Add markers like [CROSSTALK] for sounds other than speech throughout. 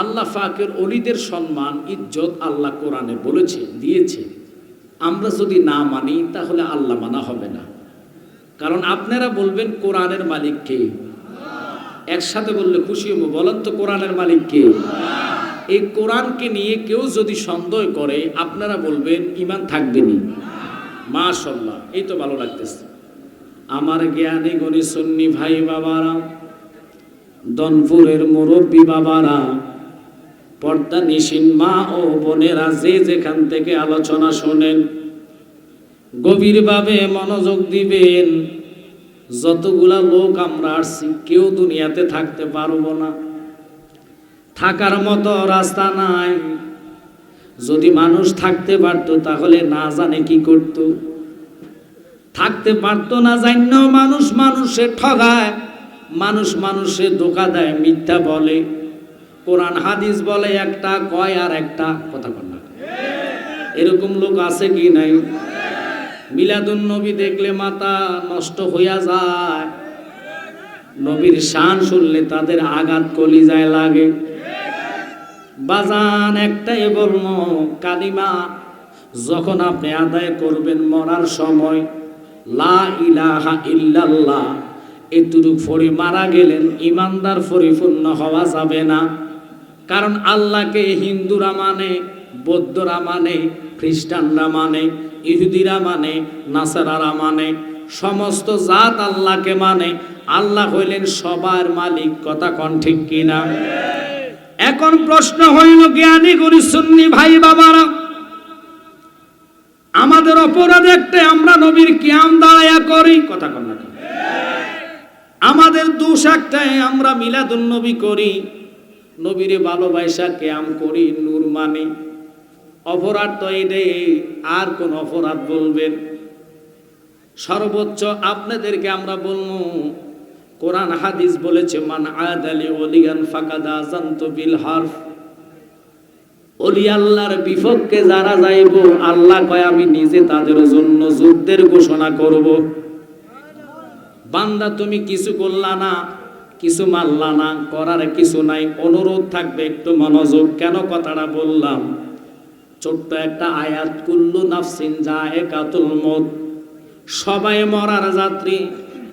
আল্লাহ ফাকের অলিদের সম্মান, ইজ্জত আল্লাহ কোরআনে বলেছে, দিয়েছে। আমরা যদি না মানি, তাহলে আল্লাহ মানা হবে না। কারণ আপনারা বলবেন, কোরআনের মালিককে একসাথে বললে খুশি হব। বলেন তো, কোরআনের মালিককে এই কোরআনকে নিয়ে কেউ যদি সন্দেহ করে, আপনারা বলবেন ইমান থাকবেনি মাশাল্লাহ এই তো ভালো লাগতেছে। আমার জ্ঞানী গণি সন্নি ভাই বাবারা, দনপুরের মুরব্বী বাবারা পর্দা নিশিন মা ও বোনেরা যে যেখান থেকে আলোচনা শোনেন, গভীরভাবে মনোযোগ দিবেন। যতগুলা লোক আমরা আসছি, কেউ দুনিয়াতে থাকতে পারব না। থাকার মতো রাস্তা নাই। যদি মানুষ থাকতে পারতো, তাহলে না জানে কি করত। থাকতে পারতো না জান্য মানুষ মানুষে ঠগায়, মানুষ মানুষে ধোকা দেয়, মিথ্যা বলে। কোরআন হাদিস বলে একটা, কয় আর একটা, কথা কর না। এরকম লোক আছে কি নাই? মিলাদুন নবী দেখলে মাথা নষ্ট হইয়া যায়। নবীর শান শুনলে তাদের আঘাত কলিজায় লাগে। বাজান একটাই বলব কালিমা, যখন আপনি আদায় করবেন মরার সময়, লা ইলাহা ইল্লাল্লাহ এতুরুক ফরি মারা গেলেন, ইমানদার পরিপূর্ণ হওয়া যাবে না। কারণ আল্লাহকে হিন্দুরা মানে বৌদ্ধরা মানে খ্রিস্টানরা মানে ইহুদিরা মানে নাসারারা মানে সমস্ত জাত আল্লাহকে মানে। আল্লাহ হইলেন সবার মালিক, কথা কন ঠিক কিনা? এখন প্রশ্ন হইল জ্ঞানী গুরু সুন্নি ভাই বাবারা, আমাদের অপরাধ একটা আমরা নবীর কিয়াম দাঁড়াইয়া করি, কথা কন? আমাদের দোষ একটাই, আমরা মিলাদুন নবী করি। নবীরে ভালোবাসা কেয়াম করি, নূর মানি। অপরাধ তো এটাই আর কোন অপরাধ বলবেন। সর্বোচ্চ আপনাদেরকে আমরা বলব, কোরআন, হাদিস বলেছে, মান আয়াদ আলী অলিয়ান ফাকাদা জান্ত বিল হারফ। অলি আল্লাহর বিপক্ষে যারা যাইব, আল্লাহ কয়, আমি নিজে তাদের জন্য যুদ্ধের ঘোষণা করব। বান্দা, তুমি কিছু করলা না। কিছু মানলা না, করার কিছু নাই, অনুরোধ থাকবে, একটু মনোযোগ, কেন কথাটা বললাম? ছোট্ট একটা আয়াত, কুল্লু নাফসিন যা কাতুল মত সবাই মরার যাত্রী,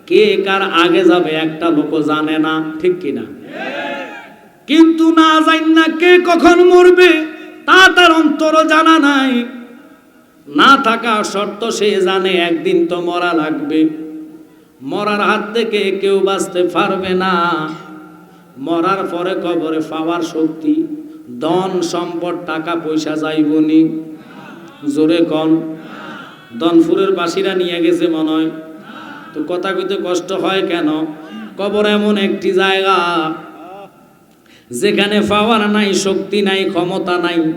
কে কার আগে যাবে একটা লোক জানে না, ঠিক কিনা কিন্তু না জান না কে কখন মরবে, তা তার অন্তর জানা নাই। না থাকা শর্ত সে জানে, একদিন তো মরা লাগবে। মরার হাত থেকে কেউ বাঁচতে পারবে না। মরার পরে কবরে পাওয়ার শক্তি, ধন, সম্পদ, টাকা, পয়সা যাইবনি। জোরে কন। দনপুরের বাসীরা নিয়ে গেছে মনে হয়। তো কথা কইতে কষ্ট হয় কেন? কবর এমন একটি জায়গা যেখানে পাওয়ার নাই, শক্তি নাই, ক্ষমতা নাই।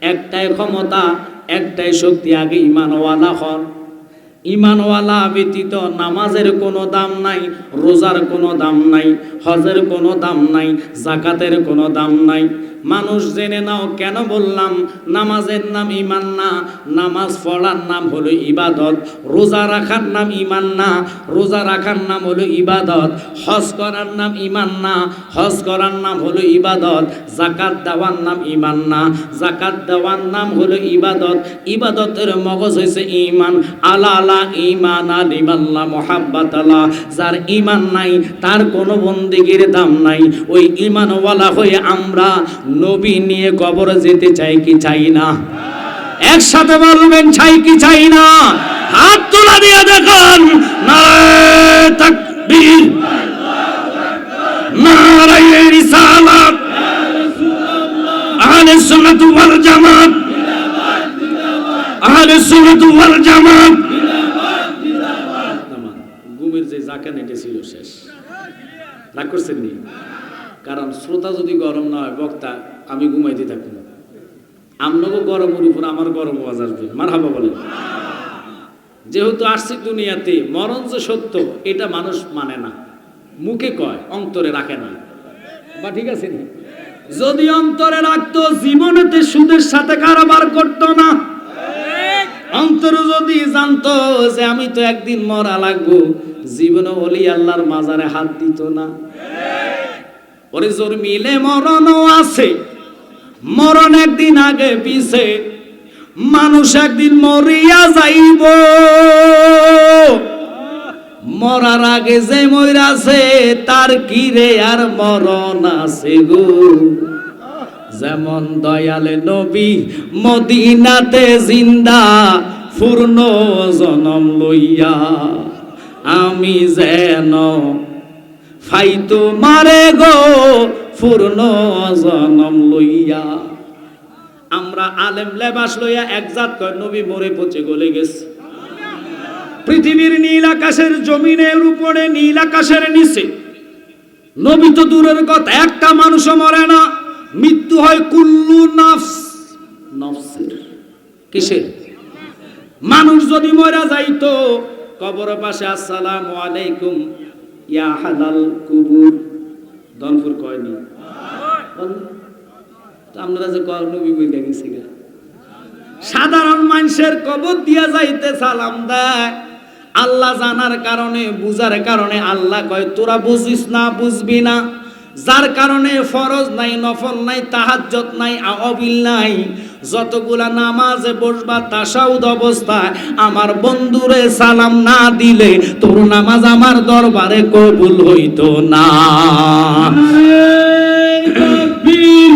একটাই ক্ষমতা, একটাই শক্তি, আগে ইমানওয়ালা হন। ইমানওয়ালা ব্যতীত নামাজের কোনো দাম নাই, রোজার কোনো দাম নাই, হজের কোনো দাম নাই জাকাতের কোনো দাম নাই। মানুষ জেনে নাও, কেন বললাম, নামাজের নাম ইমান না? নামাজ পড়ার নাম হলো ইবাদত, রোজা রাখার নাম ইমান না? রোজা রাখার নাম হলো ইবাদত, হজ করার নাম ইমান না? হজ করার নাম হলো ইবাদত জাকাত দেওয়ার নাম ইমান না? জাকাত দেওয়ার নাম হলো ইবাদত, ইবাদতের মগজ হয়েছে ইমান আলা আলা ইমান আলিমাল্লা মোহাব্বাত আলা যার ইমান নাই, তার কোনো বন্দিগির দাম নাই। ওই ইমানওয়ালা হয়ে আমরা নবী নিয়ে কবর যেতে চাই কি চাই না? একসাথে বলবেন, চাই কি চাই না? হাত তোলা দিয়ে দেখুন তাকবীর, নারায় রিসালাত, আহলে সুন্নাত ওয়াল জামাত, আহলে সুন্নাত ওয়াল জামাত। জাকা নেটে ছিল শেষ? রাগ করছেন নি? কারণ শ্রোতা যদি গরম না হয়, বক্তা, আমি ঘুমাইতে থাকব আমনগো গরমের উপর, আমার গরম আওয়াজ আসবে। মার হাবা বলেন। যেহেতু আসছি দুনিয়াতে, মরণ যে সত্য, এটা মানুষ মানে না। মুখে কয়, অন্তরে রাখে না। বা ঠিক আছে যদি অন্তরে রাখতো, জীবনেতে সুদের সাথে কারবার করতো না। অন্তর যদি জানতো যে আমি তো একদিন মরা লাগবো, জীবনে অলি আল্লাহর মাজারে হাত দিত না। ওরে জোর মিলে মরণও আছে, মরণ একদিন আগে পিছে, মানুষ একদিন মরিয়া যাইব। মরার আগে যে মইরাছে তার কি রে আর মরণ আছে গো? যেমন দয়ালে নবী মদিনাতে জিন্দা, পূর্ণ জনম লইয়া। আমি যেন ফাইতো মারে গো, পূর্ণ জনম লইয়া। আমরা আলেম লেবাস লইয়া একজাত কয়, নবী মরে পচে গলে গেছে। পৃথিবীর নীল আকাশের জমিনের উপরে, নীল আকাশের নিচে। নবী তো দূরের কথা, একটা মানুষও মরে না। মৃত্যু হয় কুল্লু নফস। নফসের। কিসের? মানুষ যদি মরা যাইতো কবর পাশে আসসালামু আলাইকুম ইয়া হালাল কুবুর। দনপুর কয়নি? আপনারা যে কয় নবী বই গা। সাধারণ মানুষের কবর দিয়া যাইতে সালাম দেয়। আল্লাহ জানার কারণে বুঝার কারণে আল্লাহ কয় তোরা বুঝিস না বুঝবি না। যার কারণে ফরজ নাই নফল নাই তাহাজ্জত নাই আহবিল নাই। যতগুলা নামাজে বসবা তাসাউদ অবস্থায় আমার বন্ধুরে সালাম না দিলে তোর নামাজ আমার দরবারে কবুল হইতো না। তাকবীর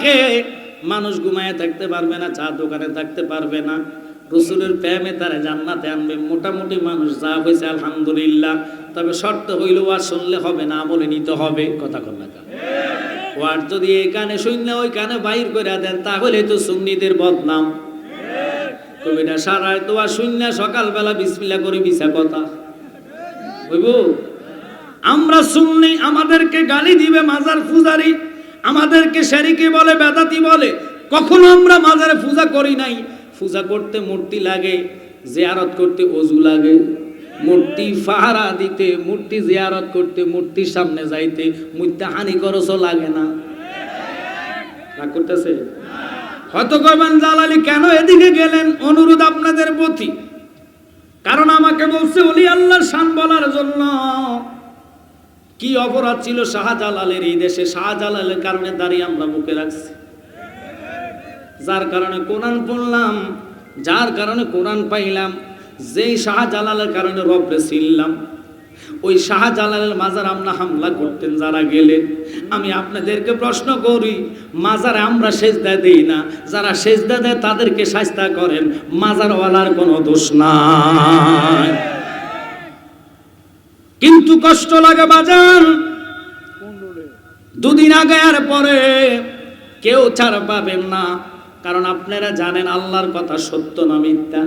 থাকে। মানুষ ঘুমায় থাকতে পারবে না, চা দোকানে থাকতে পারবে না। রসুলের প্রেমে তারা জান্নাতে আনবে। মোটামুটি মানুষ যা হয়েছে, আলহামদুলিল্লাহ। তবে শর্ত হইল আর শুনলে হবে না বলে নিতে হবে। কথা কন না ওয়ার যদি এই কানে শূন্য ওই কানে বাইর করে দেন, তাহলে তো সুন্নিদের বদনাম। কবিটা সারা তো আর শূন্য সকালবেলা বিসমিল্লা করে বিছা কথা। বুঝব? আমরা শুননি আমাদেরকে গালি দিবে মাজার পূজারি। আমাদেরকে শেরিকে বলে, বেদাতি বলে, কখনো আমরা মাজারে পূজা করি নাই। পূজা করতে মূর্তি লাগে, জিয়ারত করতে অজু লাগে। মূর্তি ফাহারা দিতে, মূর্তি জিয়ারত করতে, মূর্তির সামনে যাইতে মূর্তি হানি খরচও লাগে না। করতেছে? হয়তো কইবেন, জালালি কেন এদিকে গেলেন? অনুরোধ আপনাদের প্রতি। কারণ আমাকে বলছে, অলি আল্লাহর শান বলার জন্য। কি অপরাধ ছিল শাহজালালের এই দেশে? শাহজালালের কারণে দাঁড়িয়ে আমরা মুখে রাখছি। যার কারণে কোরআন পড়লাম, যার কারণে কোরআন পাইলাম, যেই শাহজালালের কারণে রবরে চিনলাম। ওই শাহজালালের মাজার আমরা হামলা করতেন, যারা গেলেন আমি আপনাদেরকে প্রশ্ন করি, মাজারে আমরা সেজদা দেই না। যারা সেজদা দেয়, তাদেরকে সাজদা করেন। মাজারওয়ালার কোনো দোষ নাই। কিন্তু কষ্ট লাগে বাজান দুদিন আগে আর পরে কেউ ছাড় পাবেন না। কারণ আপনারা জানেন, আল্লাহর কথা সত্য না মিথ্যা?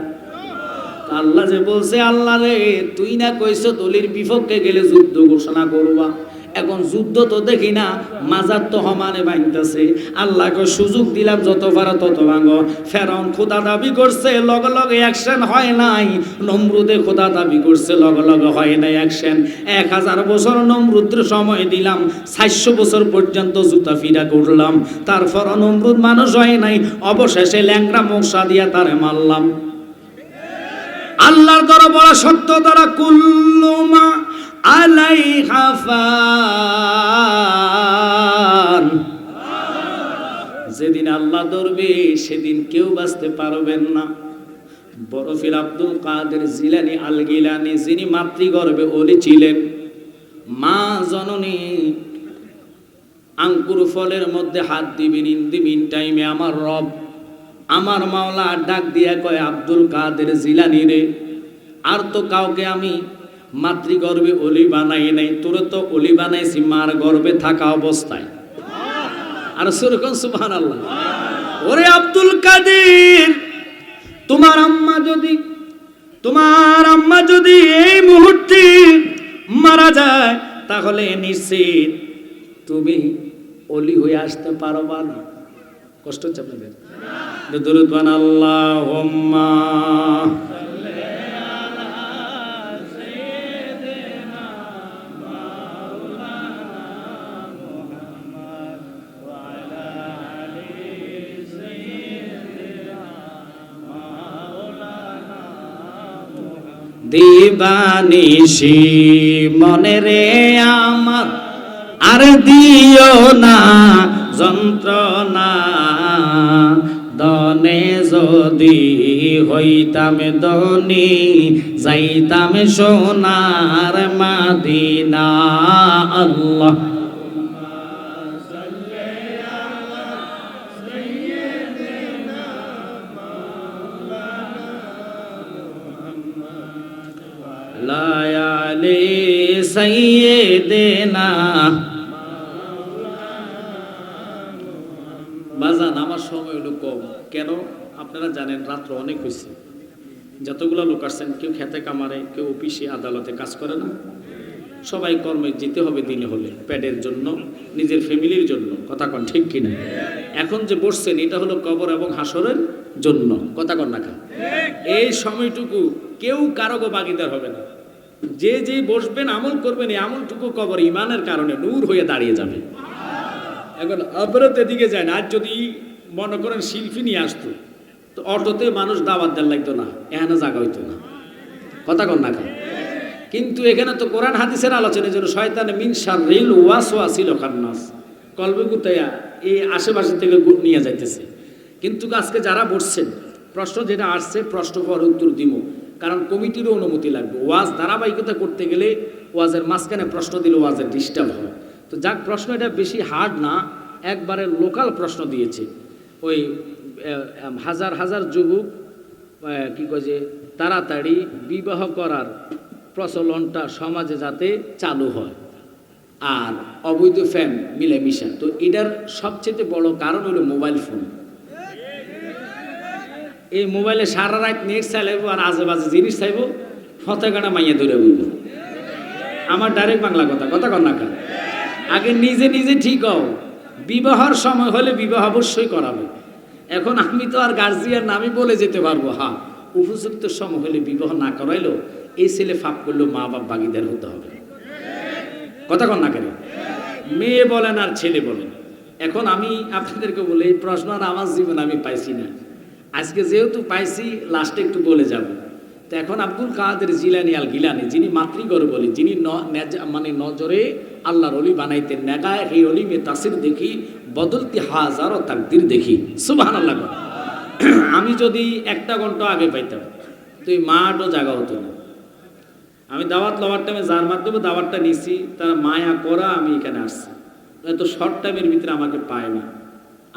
আল্লাহ যে বলছে, আল্লাহ রে, তুই না কইছ দলির বিপক্ষে গেলে যুদ্ধ ঘোষণা করবা? এখন যুদ্ধ তো দেখি না, মাজার তো সমানে ভাঙতেছে আল্লাহকে সুযোগ দিলাম, যত পারো তত ভাঙ। ফেরন খোদা দাবি করছে, লগে লগে অ্যাকশন হয় নাই। নমরুদে খোদা দাবি করছে, লগে লগে হয় নাই অ্যাকশন এক হাজার বছর নমরুদ্র সময় দিলাম, চারশো বছর পর্যন্ত জুতা ফিরা করলাম। তারপর নমরুদ মানুষ হয় নাই, অবশেষে ল্যাংরা মশা দিয়া তারে মারলাম। আল্লাহর দ্বারা বলা সত্য দ্বারা কুল্লুমা আলাইহা ফান। যেদিন আল্লাহ ধরবে, সেদিন কেউ বাঁচতে পারবেন না। বরফির আব্দুল কাদের জিলানি আল গিলানি যিনি মাতৃগর্ভে ওলি ছিলেন, মা জননী আঙ্কুর ফলের মধ্যে হাত দিবেন, ইন দিবিন টাইমে আমার রব, আমার মাওলা ডাক দিয়া কয়, আব্দুল কাদের জিলানি রে, আর তো কাউকে আমি মাতৃগর্ভে অলি বানাই নাই তোর তো অলি বানাইছি, মার গর্ভে থাকা অবস্থায়। আর সুরকম সুবহান আল্লাহ ওরে আব্দুল কাদের, তোমার আম্মা যদি, তোমার আম্মা যদি এই মুহূর্তে মারা যায়, তাহলে নিশ্চিত তুমি অলি হয়ে আসতে পারবা না। কষ্ট হচ্ছে আপনাদের। দরুদ বান আল্লাহুম্মা। দিবানিশি মনে রে আমার। আর দিও না যন্ত্রণা। দনে যদি হইতাম দনি, যাইতাম সোনার মাদিনা। আল্লাহ লায়ালে সাইয়েদেনা বাজান আমার সময় হলো কম। কেন? আপনারা জানেন, রাত্র অনেক হয়েছে যতগুলো লোক আসছেন, কেউ খেতে কামারে, কেউ অফিসে, আদালতে কাজ করে না। সবাই কর্মে যেতে হবে দিনে হলে, প্যাডের জন্য, নিজের ফ্যামিলির জন্য। কথা কন ঠিক কিনা? এখন যে বসছেন, এটা হলো কবর এবং হাসরের জন্য। কথা কন না এই সময়টুকু কেউ কারোগো বাগিদার হবে না। যে যে বসবেন, আমল করবেন, এই আমলটুকু কবর ইমানের কারণে নূর হয়ে দাঁড়িয়ে যাবে। এখন অবরত এদিকে যায় না, আর যদি মনে করেন শিল্পী নিয়ে আসতো, তো অটোতে মানুষ দাওয়াত দেন লাগতো না, এখানে জায়গা হইতো না। কথা কন না কিন্তু এখানে তো কোরআন হাদিসের আলোচনা যেন শয়তান মিনসার রেল ওয়াস ওয়া ছিল খান্নাস। কলবে গুতাইয়া এই আশেপাশে থেকে নিয়ে যাইতেছে। কিন্তু আজকে যারা বসছেন, প্রশ্ন যেটা আসছে, প্রশ্ন পর উত্তর দিব কারণ কমিটিরও অনুমতি লাগবে। ওয়াজ ধারাবাহিকতা করতে গেলে ওয়াজের মাঝখানে প্রশ্ন দিলে ওয়াজের ডিস্টার্ব হয়। তো যাক, প্রশ্ন এটা বেশি হার্ড না, একবারে লোকাল প্রশ্ন দিয়েছে। ওই হাজার হাজার যুবক কি কয় যে, তাড়াতাড়ি বিবাহ করার প্রচলনটা সমাজে যাতে চালু হয়। আর অবৈধ ফ্যান মিলেমিশা। তো এটার সবচেয়ে বড় কারণ হলো মোবাইল ফোন এই মোবাইলে সারা রাত নেট চালাইবো আর আজে বাজে জিনিস চাইব ফতেগানা মাইয়া ধরে বলব আমার ডাইরেক্ট বাংলা কথা কথা কর না আগে নিজে নিজে ঠিক হও। বিবাহর সময় হলে বিবাহ অবশ্যই করাবে। এখন আমি তো আর গার্জিয়ান আমি বলে যেতে পারব হ্যাঁ উপযুক্ত সময় হলে বিবাহ না করাইলো, এই ছেলে ফাপ করলেও মা বাপ বাগিদার হতে হবে। কথা কন না কেন? মেয়ে বলেন আর ছেলে বলেন। এখন আমি আপনাদেরকে বলি, এই প্রশ্ন আর আমার জীবন আমি পাইছি না। আজকে যেহেতু পাইছি লাস্টে একটু বলে যাব। তো এখন আব্দুল কাদের জিলানি আল গিলানি যিনি মাতৃগর বলি, যিনি মানে নজরে আল্লাহর অলি বানাইতেন নেগায় এই অলি, মে তাসির দেখি, বদলতি হাজারো তাকদির দেখি। সুবাহান আল্লাহ [CLEARS THROAT] আমি যদি একটা ঘণ্টা আগে পাইতাম, তো এই মাঠও জাগা হতো না। আমি দাওয়াত লওয়ার টাইমে যার মাধ্যমে দাওয়াতটা নিছি, তারা মায়া করা আমি এখানে আসছি। এত শর্ট টাইমের ভিতরে আমাকে পায় না।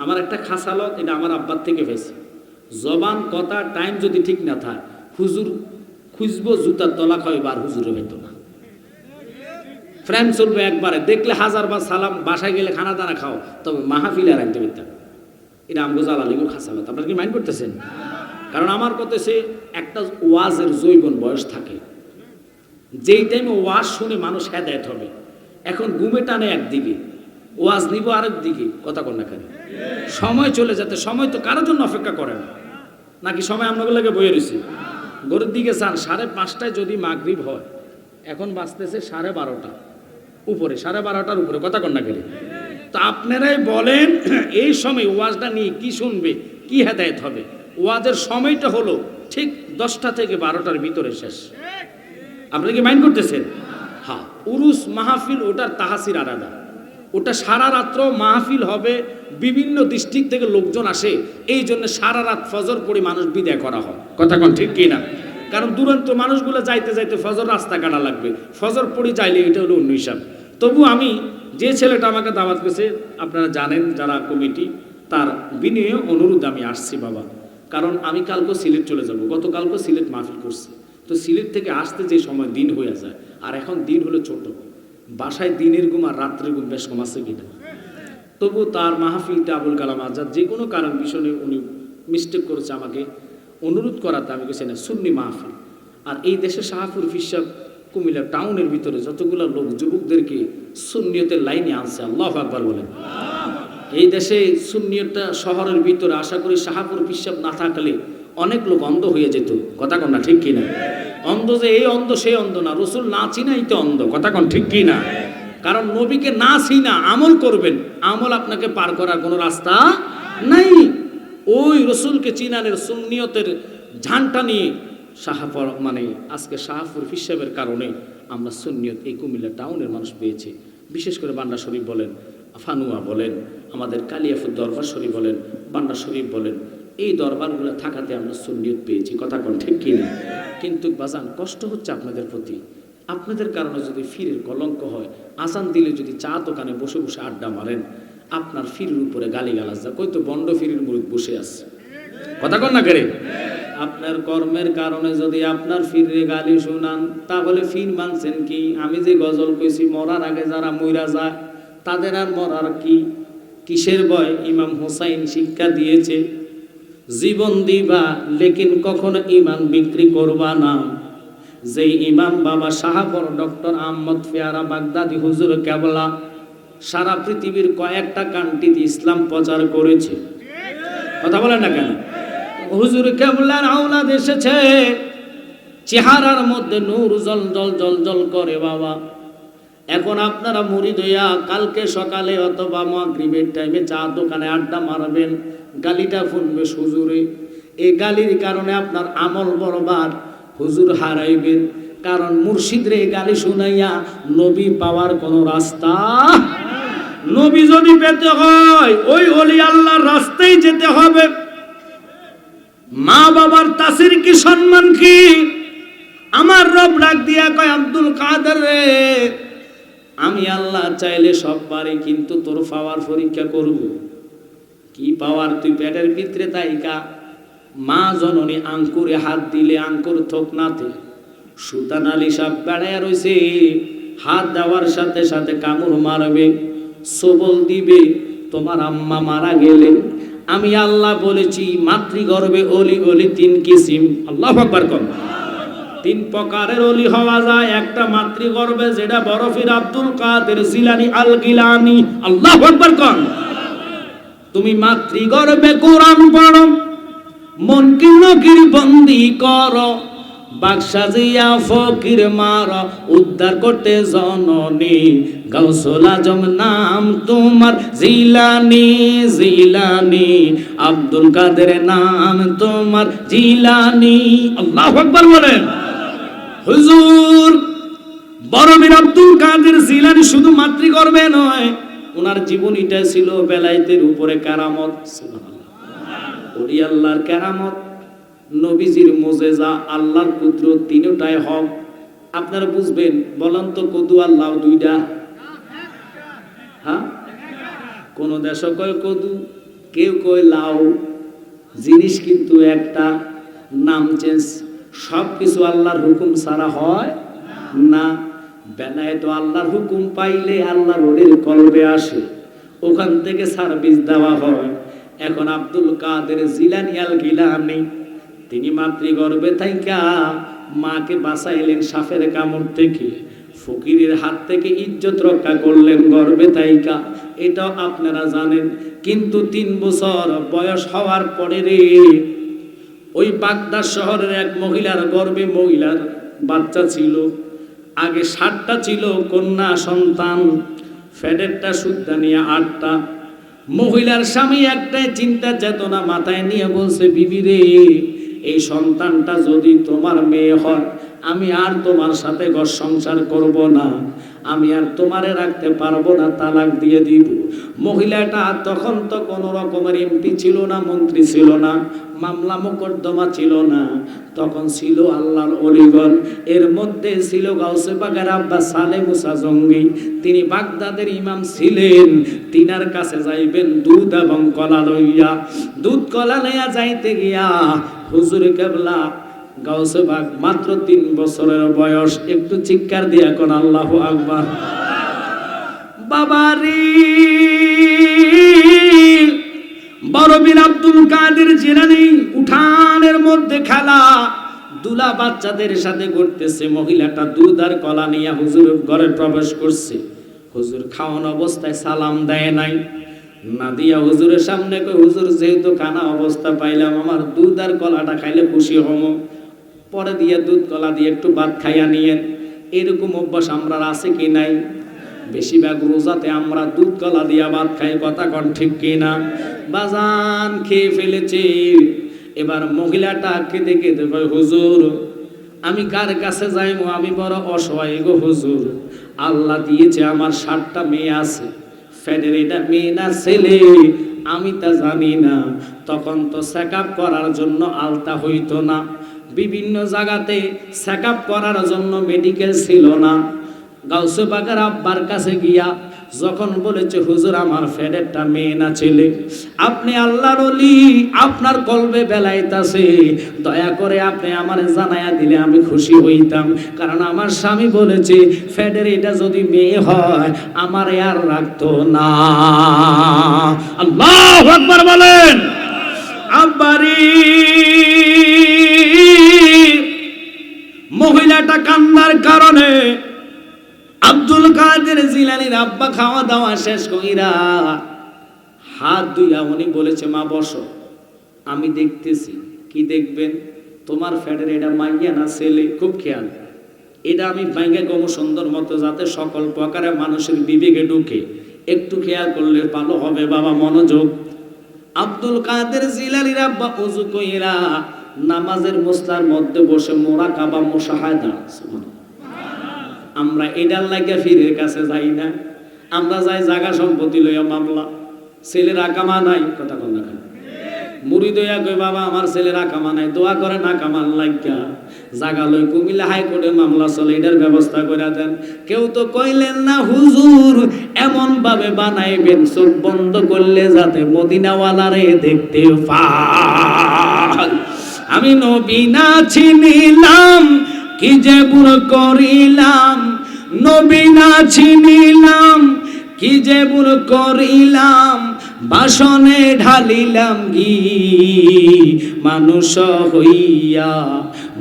আমার একটা খাসালত, এটা আমার আব্বার থেকে পেয়েছি জবান, কথা টাইম যদি ঠিক না থাকে, হুজুর খুঁজবো, জুতার তলা আর হুজুরে হইতো না। ফ্রেন্ড চলবে একবারে, দেখলে হাজার বার সালাম, বাসায় গেলে খানা দানা খাও, তবে মাহফিলে আর আনতে পারতাম। এটা আমগো জালালিগুর খাসালত আপনারা কি মাইন্ড করতেছেন? কারণ আমার কথা সে একটা ওয়াজের জৈবন বয়স থাকে। যেই টাইমে ওয়াজ শুনে মানুষ হেদায়ত হবে, এখন ঘুমে টানে একদিকে। ওয়াজ নিব আরেক দিকে, কথা কন না কেন? সময় চলে যাতে, সময় তো কারোর জন্য অপেক্ষা করে না। নাকি সময় আপনাকে লাগে বয়ে রয়েছে? গরুর দিকে চান সাড়ে পাঁচটায় যদি মাগরিব হয়, এখন বাঁচতেছে সাড়ে বারোটা। উপরে, সাড়ে বারোটার উপরে, কথা কন না কেন? তো আপনারাই বলেন, [CLEARS THROAT] এই সময় ওয়াজটা নিয়ে কি শুনবে, কি হেদায়ত হবে? ওয়াজের সময়টা হলো ঠিক দশটা থেকে বারোটার ভিতরে শেষ। আপনি কি মাইন্ড করতেছেন? হ্যাঁ উরুস মাহফিল ওটার তাহাসির আলাদা। ওটা সারা রাত্র মাহফিল হবে, বিভিন্ন ডিস্ট্রিক্ট থেকে লোকজন আসে, এই জন্য সারা রাত ফজর পড়ে মানুষ বিদায় করা হয়। কথা কোন ঠিক কি না? কারণ দুরন্ত মানুষগুলো যাইতে যাইতে ফজর রাস্তা কাটা লাগবে, ফজর পড়ে যাইলে এটা হলো অন্য হিসাব। তবু আমি যে ছেলেটা আমাকে দাওয়াত করেছে আপনারা জানেন যারা কমিটি, তার বিনয়ে অনুরোধ আমি আসছি বাবা। কারণ আমি কালকে সিলেট চলে যাব, গতকালকে সিলেট মাহফিল করছি। তো সিলেট থেকে আসতে যে সময় দিন হয়ে যায়, আর এখন দিন হলো ছোট। বাসায় দিনের ঘুম আর রাত্রের ঘুম বেশ কম আছে কিনা। তবু তার মাহফিলটা আবুল কালাম আজাদ যে কোনো কারণ বিষয়ে উনি মিস্টেক করেছে আমাকে অনুরোধ করাতে, আমি কেছি না, সুন্নি মাহফিল। আর এই দেশে শাহাপুর ফিসাব কুমিল্লা টাউনের ভিতরে যতগুলো লোক যুবকদেরকে সুন্নিয়তের লাইনে আনছে, আল্লাহ আকবার বলেন। এই দেশে সুন্নিয়তটা শহরের ভিতরে, আশা করি শাহাপুর পিসাব না থাকলে অনেক লোক অন্ধ হয়ে যেত। কথা কন না, ঠিক কি না অন্ধ যে এই অন্ধ সেই অন্ধ না। রসুল না চিনাই তো অন্ধ। কথা কন ঠিক কি না কারণ নবীকে না চিনা, আমল করবেন। আমল আপনাকে পার করার কোনো রাস্তা নাই। ওই রসুলকে চিনানের সুন্নিয়তের ঝান্টা নিয়ে শাহাপুর মানে আজকে শাহাপুর হিসাবের কারণে আমরা সুন্নিয়ত এই কুমিল্লা টাউনের মানুষ পেয়েছি। বিশেষ করে বান্ডা শরীফ বলেন ফানুয়া বলেন, আমাদের কালিয়াফুর দরবার শরীফ বলেন বান্ডা শরীফ বলেন এই দরবারগুলো থাকাতে আমরা সুন্নিয়ত পেয়েছি, কথা কোন ঠিক কিনা? কিন্তু বাজান, কষ্ট হচ্ছে আপনাদের প্রতি। আপনাদের কারণে যদি ফিরের কলঙ্ক হয় আসান দিলে যদি চা দোকানে বসে বসে আড্ডা মারেন, আপনার ফিরের উপরে গালি গালাজ যা কই তো বন্ড ফিরির মুড়ি বসে আছে। কথা কন না করে? আপনার কর্মের কারণে যদি আপনার ফিরে গালি শুনান, তাহলে ফির মানছেন কি? আমি যে গজল কইছি, মরার আগে যারা মইরা যায়, তাদের আর মরার কি? কিসের ভয়? ইমাম হোসাইন শিক্ষা দিয়েছে। জীবন দিবা, লেকিন কখনো ইমান বিক্রি করবা না। যেই ইমাম বাবা, সাহাবর ডক্টর আহমদ ফেয়ারা বাগদাদি হুজুর কেবলা, সারা পৃথিবীর কয়েকটা কান্ট্রিতে ইসলাম প্রচার করেছে। কথা বলেন না কেন? হুজুর কেবলার আওলাদ এসেছে, চেহারার মধ্যে নূর জল জল জল জল করে বাবা। এখন আপনারা মুড়ি দইয়া কালকে সকালে অথবা মাগরিবের টাইমে চা দোকানে আড্ডা মারবেন, গালিটা ফুনবে হুজুরে। এই গালির কারণে আপনার আমল বরবার হুজুর হারাইবেন। কারণ মুর্শিদরে গালি শুনাইয়া নবী পাওয়ার কোনো রাস্তা? নবী যদি পেতে হয়, ওই অলি আল্লাহর রাস্তায় যেতে হবে। মা বাবার তাসির কি সম্মান কি? আমার রব ডাক দিয়া কয়, আব্দুল কাদের রে আমি আল্লাহ চাইলে সব কিন্তু তোর পাওয়ার পরীক্ষা করব। কি পাওয়ার? তুই পেটের ভিতরে তাইকা মা জননী আঙ্কুরে হাত দিলে আঙ্কুর থোক নাতে সুতান আলী সাপ বেড়ায় রয়েছে হাত দেওয়ার সাথে সাথে কামড় মারবে, সবল দিবে। তোমার আম্মা মারা গেলে আমি আল্লাহ বলেছি, মাতৃগর্ভে অলি অলি তিন কিসিম। আল্লাহ আকবার কর। তিন প্রকারের অলি হওয়া যায়। একটা মাতৃগর্ভে, যেটা বরফির আব্দুল কাদের জিলানি আল গিলানি আল্লাহ আকবার কর তুমি মাতৃগর্ভে কোরআন পড়ো মনকে নকির বন্দি করো বাকসাজিয়া ফকির মার, উদ্ধার করতে জননী গৌসল আজম নাম তোমার জিলানি জিলানি। আব্দুল কাদের নাম তোমার জিলানি। আল্লাহ আকবার বলেন। হুজুর, বড়বীর আব্দুল কাদের জিলানি শুধু মাতৃগর্ভে নয়, ওনার জীবনীটা ছিল বেলায়েতের উপরে কারামত। ওলি আল্লাহর কেরামত, নবীজির মোজেজা, আল্লাহর পুত্র তিনটাই হক। আপনারা বুঝবেন, বলেন তো কদু আল্লাহ দুইটা? হ্যাঁ? কোন দেশ কয় কদু, কেউ কয় লাউ। জিনিস কিন্তু একটা, নাম চেঞ্জ সব কিছু আল্লাহর হুকুম ছাড়া হয় না। বেলায় তো আল্লাহর হুকুম পাইলে আল্লাহর ওদের কলবে আসে। ওখান থেকে সার্ভিস দেওয়া হয়। এখন আব্দুল কাদের জিলানি আল গিলানি, তিনি মাতৃগর্ভে থাইকা, মাকে বাঁচাইলেন সাফের কামড় থেকে। ফকিরের হাত থেকে ইজ্জত রক্ষা করলেন গর্বে তাইকা এটাও আপনারা জানেন। কিন্তু তিন বছর বয়স হওয়ার পরে রে ওই বাগদার শহরের এক মহিলার গর্বে মহিলার বাচ্চা ছিল। আগে ষাটটা ছিল, কন্যা সন্তান ফ্যাডেরটা সুদ্ধা নিয়ে আটটা। মহিলার স্বামী একটাই চিন্তা চেতনা মাথায় নিয়ে বলছে, বিবি রে, এই সন্তানটা যদি তোমার মেয়ে হয়, আমি আর তোমার সাথে ঘর সংসার করব না। আমি আর তোমারে রাখতে পারব না, তালাক দিয়ে দিব। মহিলাটা তখন তো কোনো রকমের এমপি ছিল না, মন্ত্রী ছিল না, মামলা মোকদ্দমা ছিল না। তখন ছিল আল্লাহর অলিগণ এর মধ্যে ছিল গাউসে বাগের আব্বা সালে মুসা জঙ্গি। তিনি বাগদাদের ইমাম ছিলেন। তিনার কাছে যাইবেন দুধ এবং কলা লইয়া। দুধ কলা লইয়া যাইতে গিয়া হুজুর কেবলা গাউসে বাগ মাত্র তিন বছরের বয়স। একটু চিৎকার দিয়া কোন, আল্লাহ আকবার। বাবারি, বড়বীর আব্দুল কাদের জিলানি উঠানের মধ্যে খেলা। দুলা বাচ্চাদের সাথে করতেছে মহিলাটা দুধ আর কলা নিয়ে হুজুর ঘরে প্রবেশ করছে। হুজুর খাওয়ান অবস্থায় সালাম দেয় নাই। না দিয়া হুজুরের সামনে কই হুজুর, যেহেতু খানা অবস্থা পাইলাম, আমার দুধ আর কলাটা খাইলে খুশি হম। পরে দিয়ে দুধ কলা দিয়ে একটু ভাত খাইয়া নিয়েন। এরকম অভ্যাস আমরা আছে কি নাই? বেশিরভাগ রোজাতে আমরা দুধ কলা দিয়া ভাত খাই, কথা কন ঠিক কিনা বাজান খেয়ে ফেলেছি। এবার মহিলাটা কেঁদে কেঁদে কয়, হুজুর, আমি কার কাছে যাইবো আমি বড় অসহায় গো হুজুর। আল্লাহ দিয়েছে আমার সাতটা মেয়ে আছে। ফেডের এটা মেয়ে না ছেলে? আমি তা জানি না। তখন তো চেক করার জন্য আলতা হইতো না। বিভিন্ন জায়গাতে চেক করার জন্য মেডিকেল ছিল না। গাউসে বাগার আব্বার কাছে গিয়া যখন বলেছে, হুজুর, আমার ফেডেরটা মেয়ে না ছেলে। আপনি আল্লাহর অলি আপনার কলবে বেলাইতাছে। দয়া করে আপনি আমার জানায়া দিলে আমি খুশি হইতাম। কারণ আমার স্বামী বলেছে, ফেডের এটা যদি মেয়ে হয়, আমার আর রাখতো না। আল্লাহ আকবার বলেন। আব্বারি। মহিলাটা কান্নার কারণে আব্দুল কাদের জিলানির আব্বা খাওয়া দাওয়া শেষ কইরা হাত দুইয়া উনি বলেছে, মা, বসো। আমি দেখতেছি। কি দেখবেন? তোমার ফ্যাটের এটা মাইয়া না ছেলে? খুব খেয়াল। এটা আমি ভাঙ্গে গম সুন্দর মতো যাতে সকল প্রকারে মানুষের বিবেকে ঢুকে। একটু খেয়াল করলে ভালো হবে, বাবা, মনোযোগ। আব্দুল কাদের জিলানির আব্বা উজু কইরা নামাজের মোস্তার মধ্যে বসে মোরা কাবা মোশাহাদা আমরা এটার লাগিয়া ফিরের কাছে যাই না। আমরা যাই জাগা সম্পত্তি লইয়া মামলা। ছেলের আকামা নাই, কথা কন না কই বাবা, আমার ছেলের আকামা নাই, দোয়া করে না কামান লাগিয়া জাগা লই কুমিল্লা হাইকোর্টে মামলা চলে এটার ব্যবস্থা করে দেন। কেউ তো কইলেন না, হুজুর এমন ভাবে বানাইবেন, চোখ বন্ধ করলে যাতে মদিনাওয়ালারে দেখতে পায়। আমি নবী না চিনিলাম কি যে বুড় করিলাম? নবী না চিনিলাম কি যে বুড় করিলাম? বাসনে ঢালিলাম ঘি, মানুষ হইয়া,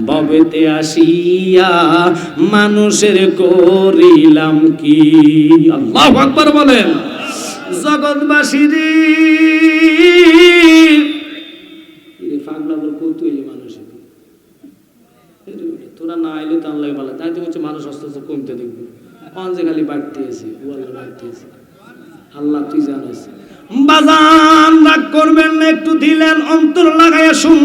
ববেতে আসিয়া, মানুষের করিলাম কি? আল্লাহ আকবার বলেন। জগৎবাসী রে এরে পাগলা বল কৌতূহলী মানুষ এগুলো। এরে বেটা, তোরা তো আল্লাহ ভালো তাই তো হচ্ছে মানুষ অস্ত আস্তে কমতে দেখবে। যে খালি বাড়তে আছে ও আল্লাহ বাড়তে আছে। আল্লাহ তুই জানিস। বাজান রাগ করবেন না, একটু দিলেন, অন্তর লাগাইয়া শুন।